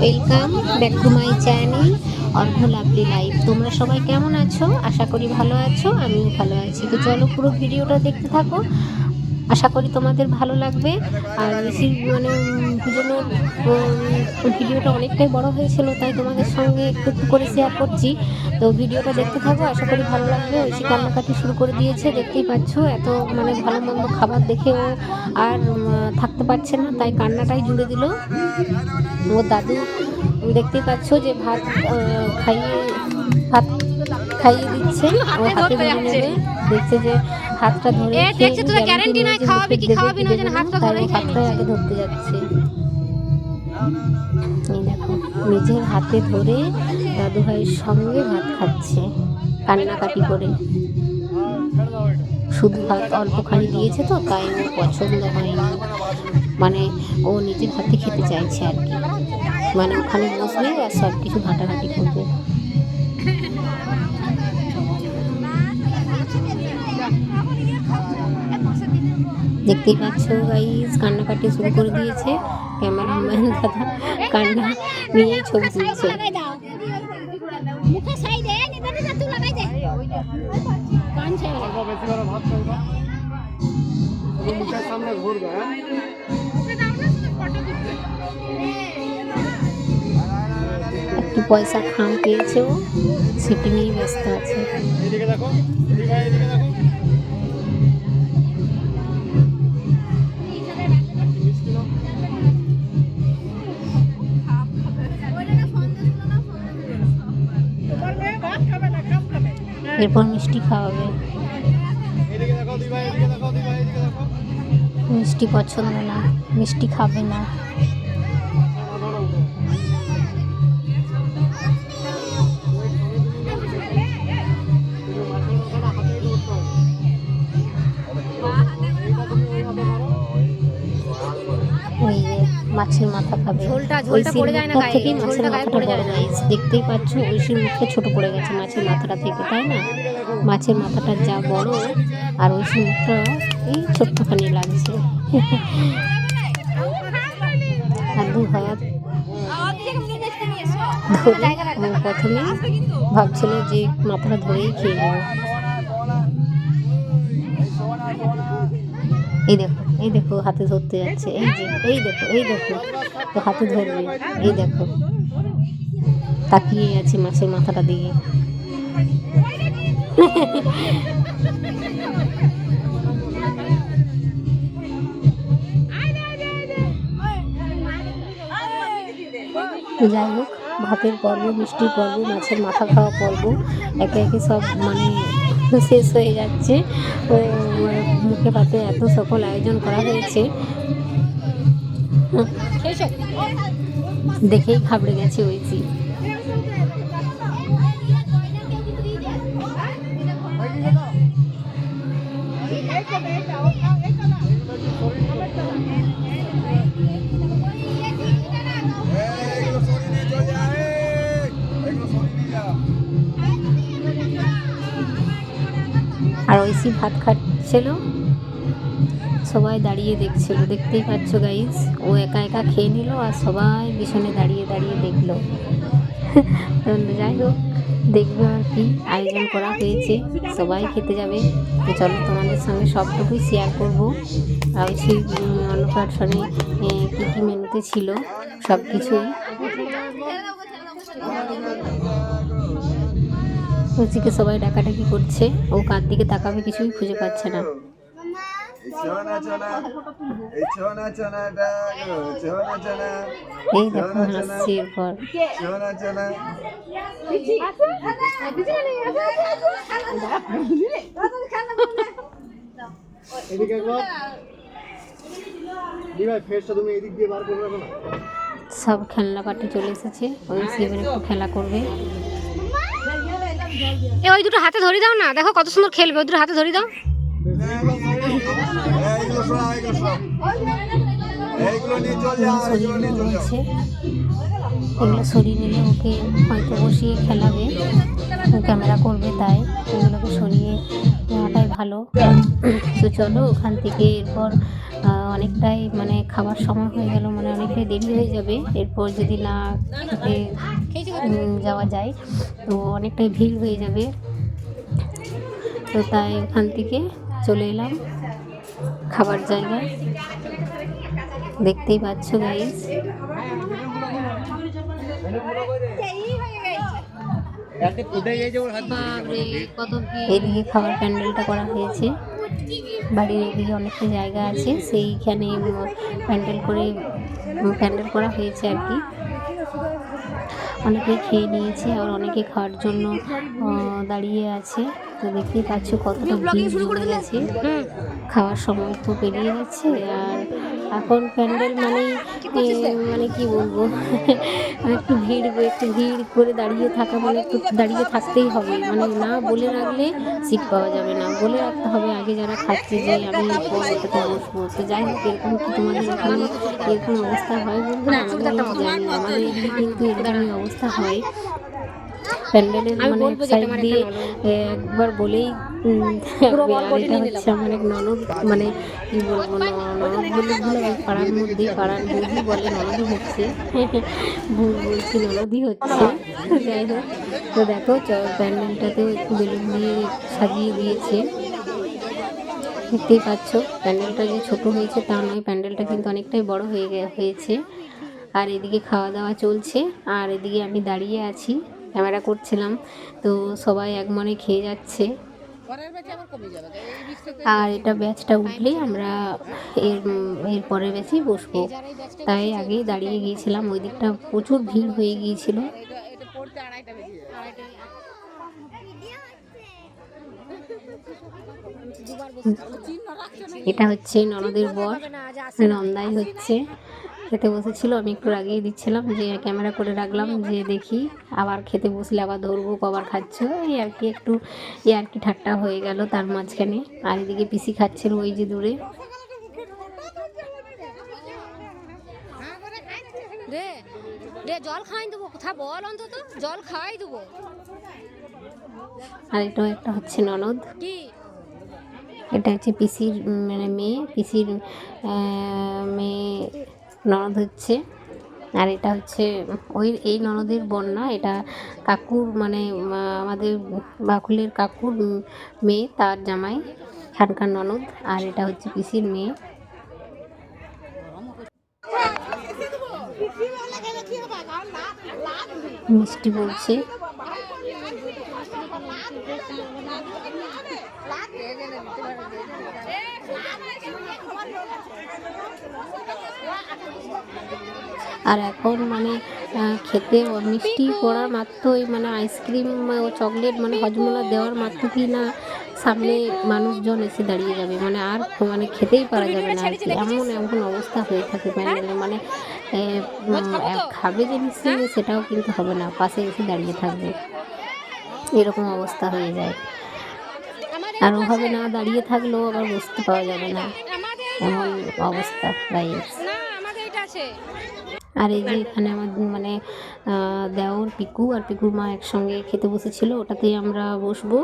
Welcome back to my channel Argha lovely life তোমরা সবাই কেমন আছো? আশা করি ভালো আছো, আমিও ভালো আছি। তো চলো পুরো ভিডিওটা দেখতে থাকো। আশা করি তোমাদের ভালো লাগবে। আর বেশি মানে উম, ভিডিওটা অনেকটাই বড় হয়েছিল তাই তোমাদের সঙ্গে একটু একটু করে শেয়ার করছি। তো ভিডিওটা দেখতে থাকো আশা করি ভালো লাগবে। ঐশী কান্নাকাটি শুরু করে দিয়েছে দেখতেই পাচ্ছ এত মানে ভালো মন্দ খাবার দেখে ও আর থাকতে পারছে না তাই কান্নাটাই জুড়ে দিল। ও দাদু দেখতেই পাচ্ছ যে ভাত খাইয়ে ভাত খাইয়ে দিচ্ছে ও হাতে নেবে। দেখছে যে হাতটা ধরে এ, দেখছে তো guarantee নাই, খাওয়াবি কি খাওয়াবি না, দেবে হাতটা ও হাতটাই আগে ধরতে যাচ্ছে। এই দেখো নিজের হাতে ধরে দাদু ভাইয়ের সঙ্গে ভাত খাচ্ছে কান্নাকাটি করে। শুধু ভাত অল্পখানি দিয়েছে তো তাই ওর পছন্দ হয়নি। মানে ও নিজের হাতে খেতে চাইছে আর কি। মানে ওখানে বসবে আর সব কিছু ঘাটাঘাটি করবে। দেখতেই পাচ্ছ গাইজ কান্নাকাটি শুরু করে দিয়েছে। ক্যামেরাম্যান দাদা, কান্না নিয়েই ছবি তুলছে। একটু পয়সা খাম পেয়েছে ও, সেটি নিয়েই ব্যস্ত আছে। এদিকে দেখো এদিকে দেখো। এরপর মিষ্টি খাওয়াবে। মিষ্টি পছন্দ না মিষ্টি খাবে না। মাছের মাথা খাবে। মাছের মাথাটা বড়। দেখতেই পাচ্ছ ঐশীর মুখটা ছোট পড়ে গেছে মাছের মাথাটা থেকে তাই না? মাছের মাথাটা যা বড় আর ঐশীর মুখটা এই ছোট্টখানি লাগছে। আর দু হাত ধরে প্রথমে ভাবছিল যে মাথাটা ধরেই খেয়ে নেবে। এই দেখো এই দেখো হাতে ধরতে যাচ্ছে, এই যে, এই দেখো এই দেখো, তো হাতে ধরবে, এই দেখো। তাকিয়ে আছে মাছের মাথাটা তো যাই হোক, ভাতের পর্ব, মিষ্টির পর্ব, মাছের মাথা খাওয়া পর্ব, একে একে সব মানে শেষ হয়ে যাচ্ছে। মানে মুখে পাতে এত সকল আয়োজন করা হয়েছে। দেখেই খাবড়ে গেছে ওইসি আর ভাত খাচ্ছিল। সবাই দাঁড়িয়ে দেখছিল। দেখতেই পাচ্ছ গাইস ও একা একা খেয়ে নিল আর সবাই পিছনে দাঁড়িয়ে দাঁড়িয়ে দেখল। যাই হোক, দেখবে আর কি আয়োজন করা হয়েছে। সবাই খেতে যাবে। তো চলো তোমাদের সঙ্গে সবটুকুই শেয়ার করব। আর সেই অন্নপ্রাশনে কী কী মেনুতে ছিল সব কিছুই রুচিকে সবাই ডাকাডাকি করছে। ও কার দিকে তাকাবে কিছুই খুঁজে পাচ্ছে না। এই দেখো, হাসছে এরপর। সব খেলনা পাটি চলে এসেছে। ওই শিবের একটু খেলা করবে। এ, ওই দুটো হাতে ধরে দাও না। দেখো কত সুন্দর খেলবে, ওই দুটো হাতে ধরে দাও। এগুলো সরিয়ে নিলে ওকে হয়তো বসিয়ে খেলাবে। ও ক্যামেরা করবে তাই। এগুলোকে সরিয়ে নেওয়াটাই ভালো। তো চলো ওখান থেকে এরপর অনেকটাই মানে খাবার সময় হয়ে গেল মানে অনেকটাই দেরি হয়ে যাবে। এরপর যদি না খেতে যাওয়া যায়, তো অনেকটাই ভিড় হয়ে যাবে। তো তাই ওখান থেকে চলে এলাম খাবার জায়গায়। দেখতেই পাচ্ছ গাইস এইদিকে খাবার প্যান্ডেলটা করা হয়েছে। বাড়ির এদিকে অনেকটা জায়গা আছে সেইখানে প্যান্ডেল করে প্যান্ডেল করা হয়েছে আর কি। অনেকে খেয়ে নিয়েছে আর অনেকে খাওয়ার জন্য দাঁড়িয়ে আছে। তো দেখতেই পাচ্ছ কতটা ভিড় জমে গেছে। খাওয়ার সময় তো পেরিয়ে যাচ্ছে আর এখন প্যান্ডেল মানে মানে কি বলব? একটু ভিড় একটু ভিড় করে দাঁড়িয়ে থাকা মানে একটু দাঁড়িয়ে থাকতেই হবে। মানে না বলে রাখলে সিট পাওয়া যাবে না। বলে রাখতে হবে আগে যারা খাচ্ছে যে আমি বসবো। তো যাই হোক এরকম কি তোমাদের ওখানে এরকম অবস্থা হয় বলব না। আমাদের এদিকে কিন্তু এরকমই অবস্থা হয়। প্যান্ডেলের মানে সাইড দিয়ে একবার বলেই এটা হচ্ছে আমার এক ননদ মানে কি বলব ননদ বলে ভুল পাড়ার মধ্যেই পাড়ার বৌদি বলে ননদই হচ্ছে। ভুল বলছি ননদই হচ্ছে। যাই হোক তো দেখো প্যান্ডেলটাতেও একটু বেলুন দিয়ে সাজিয়ে দিয়েছে। দেখতেই পাচ্ছ প্যান্ডেলটা যে ছোট হয়েছে তা নয় প্যান্ডেলটা কিন্তু অনেকটাই বড় হয়ে গে- হয়েছে। আর এদিকে খাওয়া দাওয়া চলছে আর এদিকে আমি দাঁড়িয়ে আছি ক্যামেরা করছিলাম তো সবাই এক মনে খেয়ে যাচ্ছে। আর এটা ব্যাচটা উঠলেই আমরা এর এর পরের ব্যাচেই বসবো। তাই আগেই দাঁড়িয়ে গিয়েছিলাম ওই দিকটা প্রচুর ভিড় হয়ে গিয়েছিল। এটা হচ্ছে ননদের বর নন্দাই হচ্ছে। খেতে বসেছিল আমি একটু আগেই দিচ্ছিলাম যে ক্যামেরা করে রাখলাম যে দেখি আবার খেতে বসলে আবার ধরবো কবার খাচ্ছ। এই আর কি একটু এই আর কি ঠাট্টা হয়ে গেল তার মাঝখানে। আর এদিকে পিসি খাচ্ছিল ওই যে দূরে। রে রে জল খাওয়াই দেবো কোথা বল অন্তত? জল খাওয়াই দেবো। আর এটা একটা হচ্ছে ননদ। কি? এটা হচ্ছে পিসির মানে মেয়ে পিসির মেয়ে ননদ হচ্ছে। আর এটা হচ্ছে, ওই, এই ননদের বন্যা, এটা কাকুর মানে আমাদের বাকুলের কাকুর মেয়ে, তার জামাই খানকার ননদ, আর এটা হচ্ছে পিসির মেয়ে। মিষ্টি বলছে। আর এখন মানে খেতে মিষ্টি পড়ার মাত্রই মানে আইসক্রিম ও চকলেট মানে হজমোলা দেওয়ার মাত্র কি না সামনে মানুষজন এসে দাঁড়িয়ে যাবে। মানে আর মানে খেতেই পারা যাবে না আর কি। এমন এমন অবস্থা হয়ে থাকে প্যান্ডেলে মানে এ, খাবে যে নিশ্চয়ই সেটাও কিন্তু হবে না। পাশে এসে দাঁড়িয়ে থাকবে। এরকম অবস্থা হয়ে যায়। আর ওভাবে না দাঁড়িয়ে থাকলেও আবার বসতে পাওয়া যাবে না। এমন অবস্থা গাইস আছে? আর এই যে এখানে আমার মানে দেওর পিকু আর পিকুর মা একসঙ্গে খেতে বসেছিল ওটাতেই আমরা বসবো।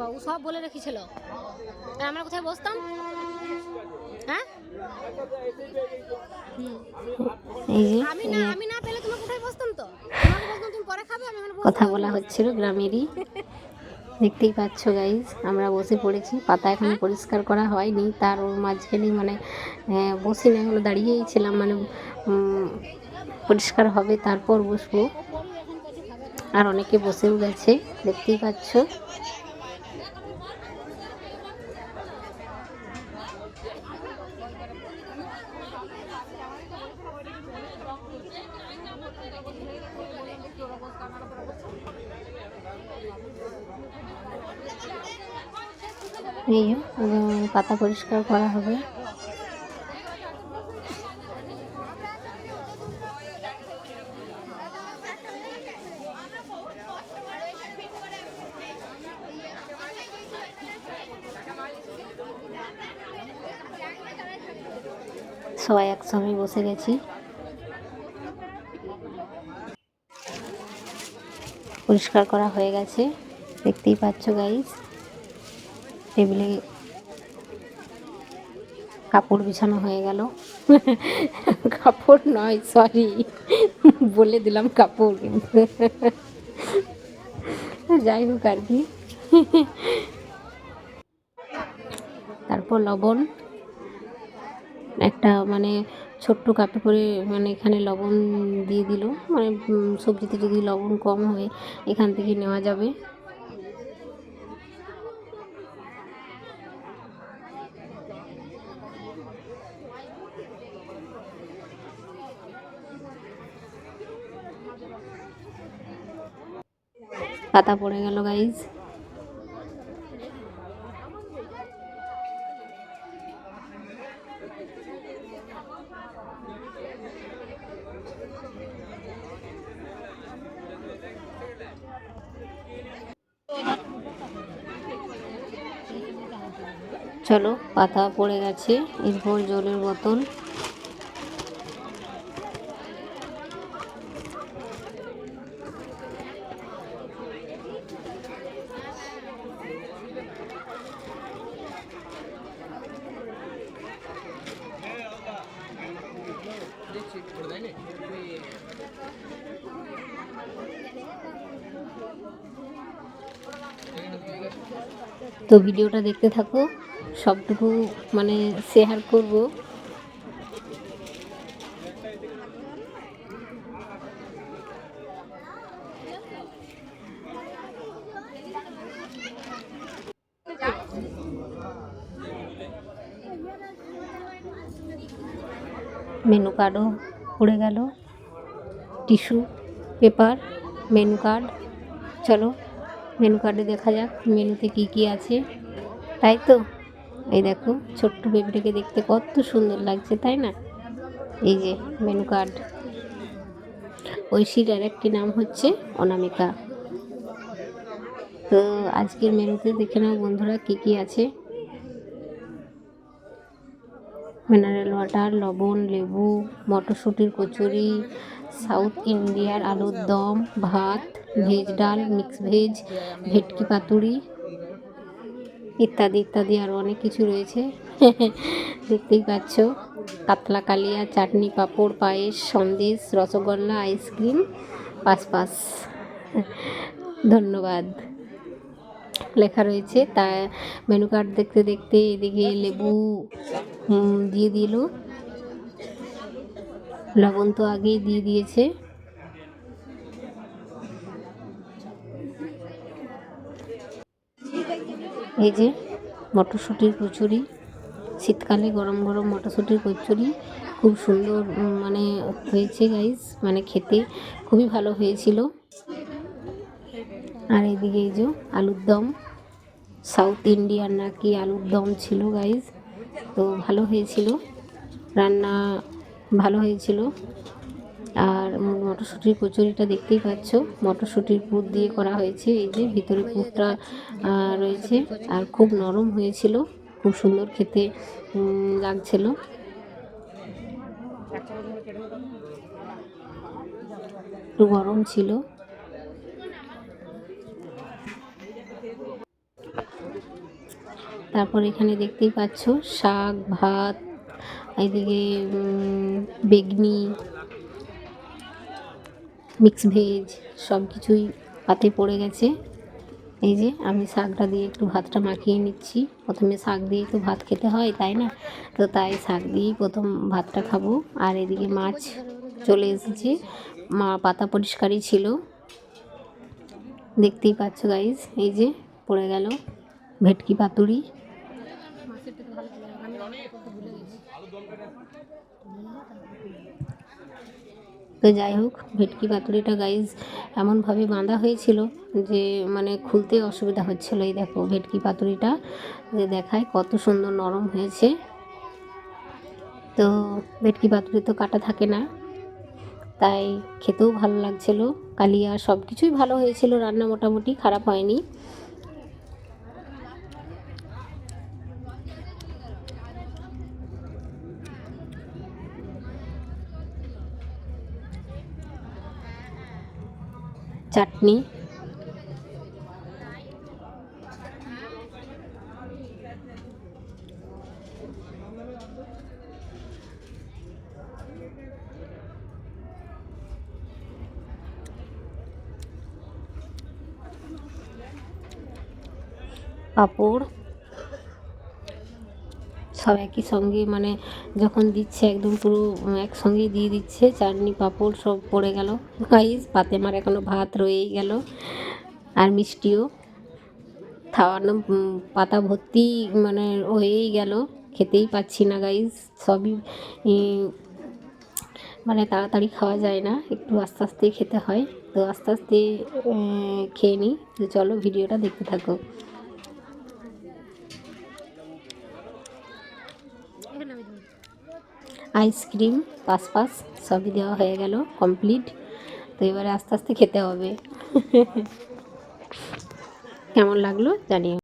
বাবু সব বলে রেখেছিল। আর আমরা কোথায় বসতাম? হ্যাঁ? এই যে আমি না আমি না পেলে তোমার কোথায় বসতাম তো? তোমাকে বলতাম তুমি পরে খাবে আমি কথা বলা হচ্ছিল গ্রামেরই। দেখতেই পাচ্ছ গাইজ আমরা বসে পড়েছি। পাতা এখনও পরিষ্কার করা হয়নি, তার ওর মাঝখানেই মানে বসি বসে না, এখনও দাঁড়িয়েই ছিলাম মানে পরিষ্কার হবে, তারপর বসবো। আর অনেকে বসেও গেছে, দেখতেই পাচ্ছ। এই পাতা পরিষ্কার করা হবে। সবাই একসঙ্গে বসে গেছি। পরিষ্কার করা হয়ে গেছে। দেখতেই পাচ্ছ গাইস টেবিলে কাপড় বিছানো হয়ে গেল। কাপড় নয় সরি বলে দিলাম কাপড়। যাই হোক আর কি। তারপর লবণ, একটা মানে ছোট্ট কাপে করে মানে এখানে লবণ দিয়ে দিল। মানে সবজিতে যদি লবণ কম হয়, এখান থেকে নেওয়া যাবে। পাতা পড়ে গেল গাইজ চলো পাতা পড়ে গেছে এরপর জলের বোতল। তো ভিডিওটা দেখতে থাকো। সবটুকু মানে শেয়ার করব। মেনু কার্ডও পড়ে গেল। Tissue paper, menu card. চলো। মেনু কার্ডে দেখা যাক মেনুতে কি কি আছে। তাই তো? এই দেখো, ছোট্ট বেবিটাকে দেখতে কত সুন্দর লাগছে, তাই না? এই যে মেনু কার্ড। ঐশীর আর একটি নাম হচ্ছে অনামিকা। তো আজকের মেনুতে দেখে নাও বন্ধুরা কি কি আছে। মিনারেল ওয়াটার লবণ, লেবু, মটরশুঁটির কচুরি সাউথ ইন্ডিয়ার আলুর দম, ভাত ভেজ ডাল মিক্স ভেজ, ভেটকি পাতুরি ইত্যাদি ইত্যাদি আরও অনেক কিছু রয়েছে। দেখতেই পাচ্ছ, কাতলা কালিয়া, চাটনি, পাঁপড়, পায়েস, Sandesh, rasgulla, ice cream, pass pass. ধন্যবাদ। লেখা রয়েছে, তা মেনু কার্ড দেখতে দেখতে এদিকে লেবু দিয়ে দিল। লবণ তো আগেই দিয়ে দিয়েছে। এই যে মটরশুঁটির কচুরি, শীতকালে গরম গরম মটরশুঁটির কচুরি, খুব সুন্দর মানে হয়েছে গাইস মানে খেতে খুবই ভালো হয়েছিল। আর এদিকে এই যে আলুর দম, সাউথ ইন্ডিয়ান নাকি আলুর দম ছিল গাইস তো ভালো হয়েছিল। রান্না ভালো হয়েছিল। আর মটরশুঁটির কচুরিটা দেখতেই পাচ্ছ। মটরশুঁটির পুর দিয়ে করা হয়েছে। এই যে ভিতরে পুরটা রয়েছে। আর খুব নরম হয়েছিল। খুব সুন্দর খেতে লাগছিল। একটু গরম ছিল। তারপর এখানে দেখতেই পাচ্ছ শাক, ভাত এদিকে বেগনি। মিক্স ভেজ সব কিছুই পাতে পড়ে গেছে। এই যে আমি শাকটা দিয়ে একটু ভাতটা মাখিয়ে নিচ্ছি। প্রথমে শাক দিয়েই তো ভাত খেতে হয়, তাই না? তো তাই শাক দিয়েই প্রথম ভাতটা খাব। আর এদিকে মাছ চলে এসেছে। মা পাতা পরিষ্কারই ছিল। দেখতেই পাচ্ছ গাইজ এই যে পড়ে গেল ভেটকি পাতুরি। তো যাই হোক, ভেটকি পাতুরিটা গাইজ এমনভাবে বাঁধা হয়েছিল যে মানে খুলতে অসুবিধা হচ্ছিল। এই দেখো ভেটকি পাতুরিটা যে দেখায় কত সুন্দর নরম হয়েছে। তো ভেটকি পাতুরি তো কাটা থাকে না, তাই খেতেও ভালো লাগছিল। কালিয়া সব কিছুই ভালো হয়েছিল, রান্না মোটামুটি খারাপ হয়নি। Cat apur. সব একই সঙ্গে মানে যখন দিচ্ছে একদম পুরো একসঙ্গেই দিয়ে দিচ্ছে, চাটনি, পাঁপড় সব পড়ে গেল। গাইস পাতে আমার এখনও ভাত রয়েই গেল আর মিষ্টিও। খাওয়ানো পাতা ভর্তি মানে হয়েই গেল, খেতেই পাচ্ছি না গাইস সবই মানে তাড়াতাড়ি খাওয়া যায় না, একটু আস্তে আস্তে খেতে হয়। তো আস্তে আস্তে খেয়ে নিই। তো চলো ভিডিওটা দেখতে থাকো এখানে আমি ধরবো। আইসক্রিম পাস পাস সবই দেওয়া হয়ে গেল কমপ্লিট তো এবারে আস্তে আস্তে খেতে হবে। কেমন লাগল জানিও।